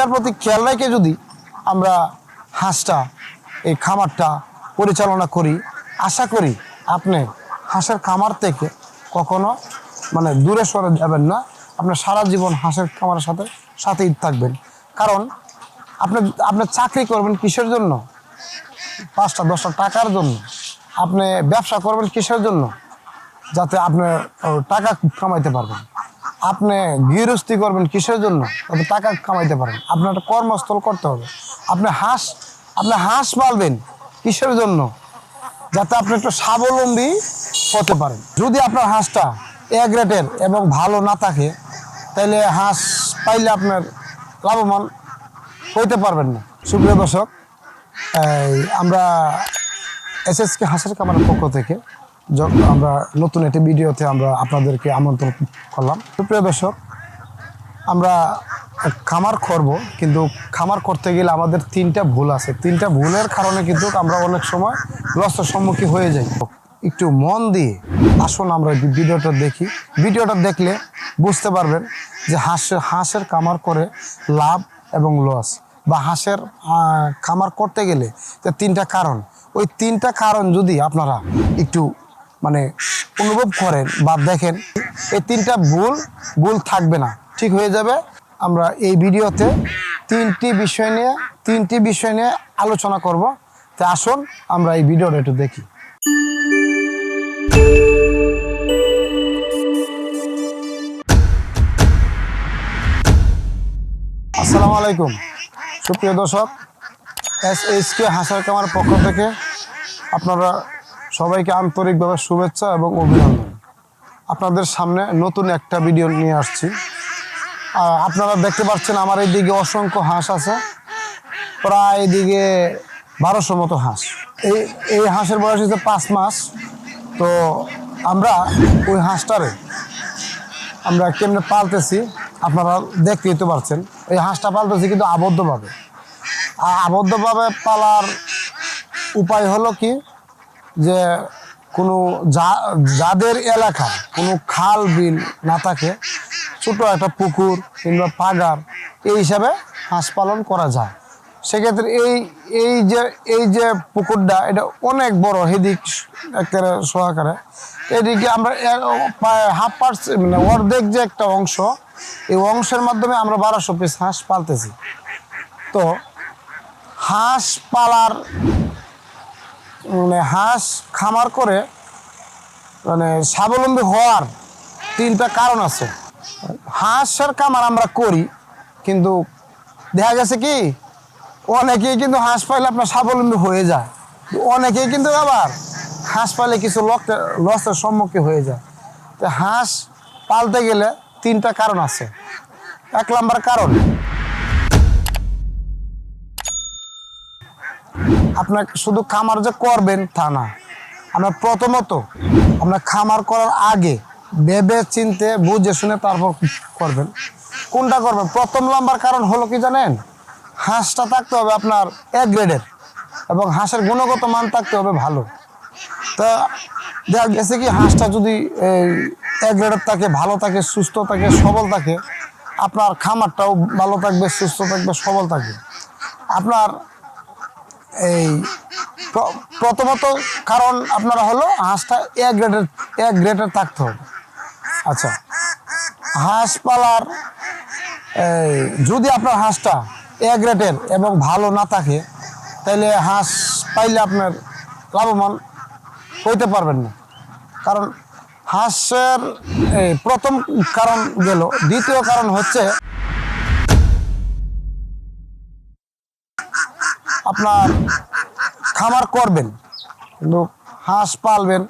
এটার প্রতি খেয়াল রেখে যদি আমরা হাঁসটা, এই খামারটা পরিচালনা করি, আশা করি আপনি হাঁসের খামার থেকে কখনো মানে দূরে সরে যাবেন না, আপনার সারা জীবন হাঁসের খামারের সাথে, সাথেই থাকবেন। কারণ আপনি আপনি চাকরি করবেন কিসের জন্য? পাঁচটা, দশটা টাকার জন্য। আপনি ব্যবসা করবেন কিসের জন্য? যাতে আপনার টাকা কামাইতে পারবেন। আপনি গৃহস্থী করবেন কিসের জন্য? যাতে টাকা কামাইতে পারেন। আপনার একটা কর্মস্থল করতে হবে। আপনি হাঁস আপনি হাঁস পালবেন কিসের জন্য? যাতে আপনি একটু স্বাবলম্বী হতে পারেন। যদি আপনার হাঁসটা এক রেটের এবং ভালো না থাকে তাহলে হাঁস পাইলে আপনার লাভবান হইতে পারবেন না। সুপ্রিয় দর্শক আমরা এসএসকে হাঁসের কামারের পক্ষ থেকে আমরা নতুন একটি ভিডিওতে আমরা আপনাদেরকে আমন্ত্রণ করলাম। সুপ্রিয় দর্শক, আমরা খামার করব, কিন্তু খামার করতে গেলে আমাদের তিনটা ভুল আছে। তিনটা ভুলের কারণে কিন্তু আমরা অনেক সময় লসের সম্মুখীন হয়ে যাই। একটু মন দিয়ে আসুন আমরা ভিডিওটা দেখি। ভিডিওটা দেখলে বুঝতে পারবেন যে হাঁসের হাঁসের খামার করে লাভ এবং লস বা হাঁসের খামার করতে গেলে তিনটা কারণ। ওই তিনটা কারণ যদি আপনারা একটু মানে অনুভব করেন বা দেখেন, এই তিনটা ভুল ভুল থাকবে না। ঠিক হয়ে যাবে। আমরা এই ভিডিওতে তিনটি বিষয় নিয়ে, তিনটি বিষয় নিয়ে আলোচনা করব। তো আসুন, আমরা এই ভিডিওটা একটু দেখি। আসসালামু আলাইকুম। সুপ্রিয় দর্শক, এস এইচ কে হাসার কামার পক্ষ থেকে আপনারা সবাইকে আন্তরিকভাবে শুভেচ্ছা এবং অভিনন্দন। আপনাদের সামনে নতুন একটা ভিডিও নিয়ে আসছি। আপনারা দেখতে পাচ্ছেন আমার এইদিকে অসংখ্য হাঁস আছে। প্রায় এদিকে বারোশো মতো হাঁস। এই এই হাঁসের বয়স হচ্ছে পাঁচ মাস। তো আমরা ওই হাঁসটারে আমরা কেমনে পালতেছি আপনারা দেখতেই তো পারছেন। এই হাঁসটা পালতেছি কিন্তু আবদ্ধভাবে। আর আবদ্ধভাবে পালার উপায় হলো কি? যে কোনো যাদের এলাকা কোনো খাল, বিল না থাকে, ছোটো একটা পুকুর কিংবা পাগার, এই হিসাবে হাঁস পালন করা যায়। সেক্ষেত্রে এই এই যে এই যে পুকুরটা, এটা অনেক বড় হেদিক একেবারে সহকারে। এদিকে আমরা হাফ পার্সেন্ট মানে অর্ধেক যে একটা অংশ, এই অংশের মাধ্যমে আমরা বারোশো পিস হাঁস পালতেছি। তো হাঁস পালার মানে হাঁস খামার করে মানে স্বাবলম্বী হওয়ার তিনটা কারণ আছে। হাঁসের খামার আমরা করি, কিন্তু দেখা গেছে কি, অনেকেই কিন্তু হাঁস পাইলে আপনার স্বাবলম্বী হয়ে যায়। অনেকেই কিন্তু আবার হাঁস পাইলে কিছু লসের সম্মুখীন হয়ে যায়। তো হাঁস পালতে গেলে তিনটা কারণ আছে। এক নম্বর কারণ আপনার শুধু খামার যে করবেন তা না। আমরা প্রথমত আপনার খামার করার আগে ভেবে চিনতে, বুঝে শুনে তারপর করবেন। কোনটা করবেন? প্রথম নাম্বার কারণ হলো কি জানেন? হাঁসটা থাকতে হবে আপনার এক গ্রেডের এবং হাঁসের গুণগত মান থাকতে হবে ভালো। তা দেখা গেছে কি হাঁসটা যদি এক গ্রেডের থাকে, ভালো থাকে, সুস্থ থাকে, সবল থাকে, আপনার খামারটাও ভালো থাকবে, সুস্থ থাকবে, সবল থাকবে। আপনার এই প্র- প্রথমত কারণ আপনারা হলো হাঁসটা এক গ্রেডের এক গ্রেডের থাকতে হবে। আচ্ছা। হাঁস পালার, এই যদি আপনার হাঁসটা এক গ্রেডের এবং ভালো না থাকে তাহলে হাঁস পাইলে আপনার লাভবান হইতে পারবেন না। কারণ হাঁসের প্রথম কারণ গেল। দ্বিতীয় কারণ হচ্ছে আপনার খামার করবেন। কিন্তু হাঁস পালবেন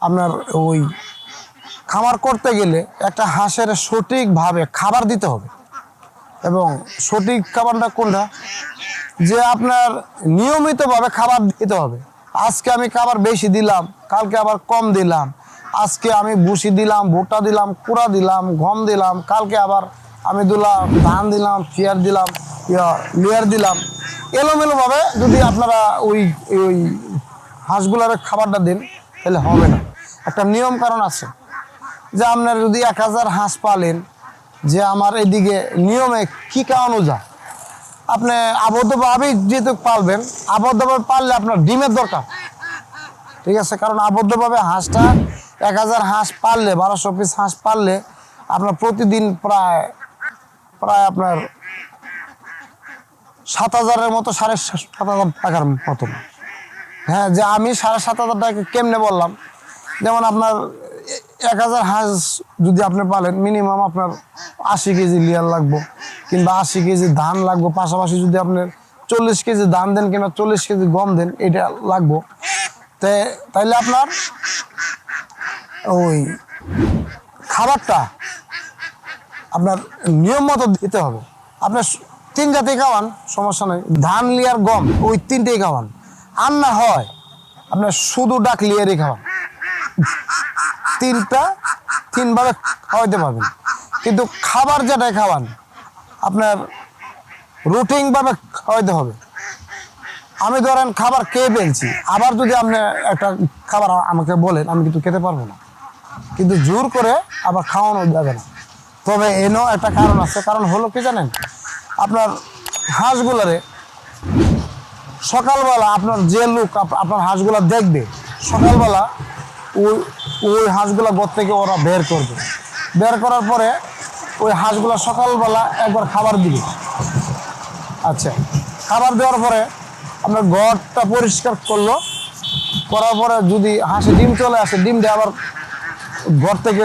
আপনার ওই খামার করতে গেলে একটা হাঁসের সঠিকভাবে খাবার দিতে হবে। এবং সঠিক খাবারটা কোনটা? যে আপনার নিয়মিতভাবে খাবার দিতে হবে। আজকে আমি খাবার বেশি দিলাম, কালকে আবার কম দিলাম। আজকে আমি ভুসি দিলাম, ভুট্টা দিলাম, কুড়া দিলাম, গম দিলাম, কালকে আবার আমি দিলাম ধান দিলাম ফিয়ার দিলাম লিয়ার দিলাম। এলোমেলোভাবে যদি আপনারা ওই ওই হাঁসগুলোর খাবারটা দেন, তাহলে হবে না। একটা নিয়ম কারণ আছে যে আপনার যদি এক হাজার হাঁস পালেন, যে আমার এদিকে নিয়মে কি খাওয়ানো যায়? আপনি আবদ্ধভাবেই যেহেতু পালবেন, আবদ্ধভাবে পাললে আপনার ডিমের দরকার। ঠিক আছে? কারণ আবদ্ধভাবে হাঁসটা এক হাজার হাঁস পাললে, বারোশো পিস হাঁস পাললে আপনার প্রতিদিন প্রায় প্রায় আপনার সাত হাজারের মতো সাড়ে সাত হাজার টাকার মতন হ্যাঁ যে আমি সাড়ে সাত হাজার টাকা কেমনে বললাম? যেমন আপনার এক হাজার হাঁস যদি আপনি পালেন মিনিমাম আপনার আশি কেজি লিয়ার লাগবো কিংবা আশি কেজি ধান লাগবো। পাশাপাশি যদি আপনার চল্লিশ কেজি ধান দেন কিংবা চল্লিশ কেজি গম দেন, এটা লাগবো। তে, তাইলে আপনার ওই খাবারটা আপনার নিয়ম মতো দিতে হবে। আপনার তিন জাতি খাওয়ান, সমস্যা নেই। ধান লিয়ার গম, ওই তিনটেই খাওয়ান। আর না হয়, আপনার শুধু ডাক লিয়ারই খাওয়ান। তিনটা তিনভাবে খাওয়াইতে পারবেন। কিন্তু খাবার যেটাই খাওয়ান, আপনার রুটিনভাবে খাওয়াইতে হবে। আমি ধরেন খাবার খেয়ে ফেলছি, আবার যদি আপনি একটা খাবার আমাকে বলেন, আমি কিন্তু খেতে পারব না। কিন্তু জোর করে আবার খাওয়ানো যাবে না। তবে এনেও একটা কারণ আছে, কারণ হলো কি জানেন? আপনার হাঁসগুলারে সকালবেলা আপনার যে লোক আপনার হাঁসগুলা দেখবে, সকালবেলা ওই ওই হাঁসগুলা ঘর থেকে ওরা বের করবে। বের করার পরে ওই হাঁসগুলা সকালবেলা একবার খাবার দিবে। আচ্ছা খাবার দেওয়ার পরে আপনার ঘরটা পরিষ্কার করল, করার পরে যদি হাঁসে ডিম চলে আসে, ডিম দিয়ে আবার ঘর থেকে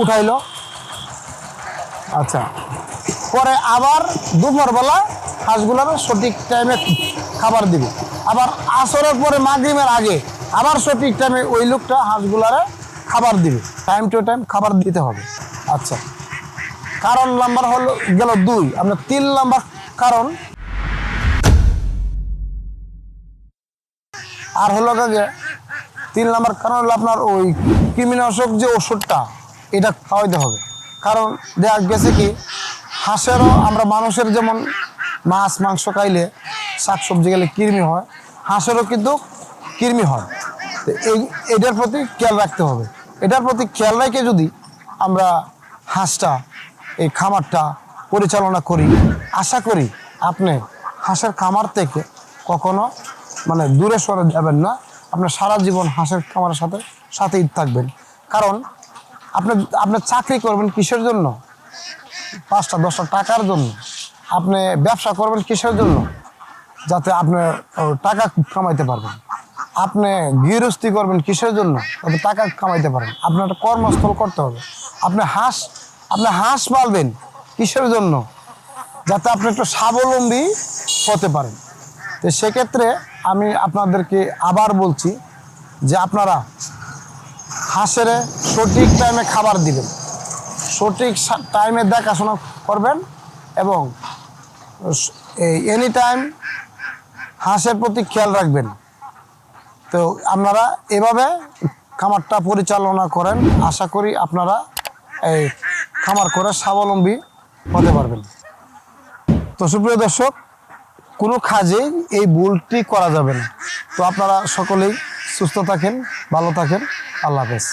উঠাইলো। আচ্ছা পরে আবার দুপুরবেলা হাঁসগুলোর সঠিক টাইমে খাবার দিবে। আবার আসরের পরে মাগরিমের আগে আবার সঠিক টাইমে ওই লোকটা হাঁসগুলারে খাবার দিবে। টাইম টু টাইম খাবার দিতে হবে। আচ্ছা। কারণ নাম্বার হলো, গেল দুই। আপনার তিন নাম্বার কারণ। আর হলো কাকে তিন নাম্বার কারণ হলো আপনার ওই কৃমিনাশক যে ওষুধটা, এটা খাওয়াইতে হবে। কারণ দেখা গেছে কি হাঁসেরও আমরা মানুষের যেমন মাছ, মাংস খাইলে শাকসবজি গেলে কৃমি হয়, হাঁসেরও কিন্তু কৃমি হয়। এই, এটার প্রতি খেয়াল রাখতে হবে। এটার প্রতি খেয়াল রেখে যদি আমরা হাঁসটা, এই খামারটা পরিচালনা করি, আশা করি আপনি হাঁসের খামার থেকে কখনো মানে দূরে সরে যাবেন না, আপনার সারা জীবন হাঁসের খামারের সাথে, সাথেই থাকবেন। কারণ আপনি আপনি চাকরি করবেন কিসের জন্য? পাঁচটা, দশটা টাকার জন্য আপনি ব্যবসা করবেন কিসের জন্য? যাতে আপনি টাকা কামাইতে পারবেন। আপনি গৃহস্থী করবেন কিসের জন্য? যাতে টাকা কামাইতে পারেন। আপনার একটা কর্মস্থল করতে হবে। আপনি হাঁস আপনি হাঁস পালবেন কিসের জন্য? যাতে আপনি একটু স্বাবলম্বী হতে পারেন। তো সেক্ষেত্রে আমি আপনাদেরকে আবার বলছি যে আপনারা হাঁসের সঠিক টাইমে খাবার দিবেন। সঠিক টাইমে দেখাশোনা করবেন এবং এনি টাইম হাঁসের প্রতি খেয়াল রাখবেন। তো আপনারা এভাবে খামারটা পরিচালনা করেন, আশা করি আপনারা এই খামার করে স্বাবলম্বী হতে পারবেন। তো সুপ্রিয় দর্শক, কোনো কাজেই এই ভুলটি করা যাবে না। তো আপনারা সকলেই সুস্থ থাকেন, ভালো থাকেন। আল্লাহ হাফেজ।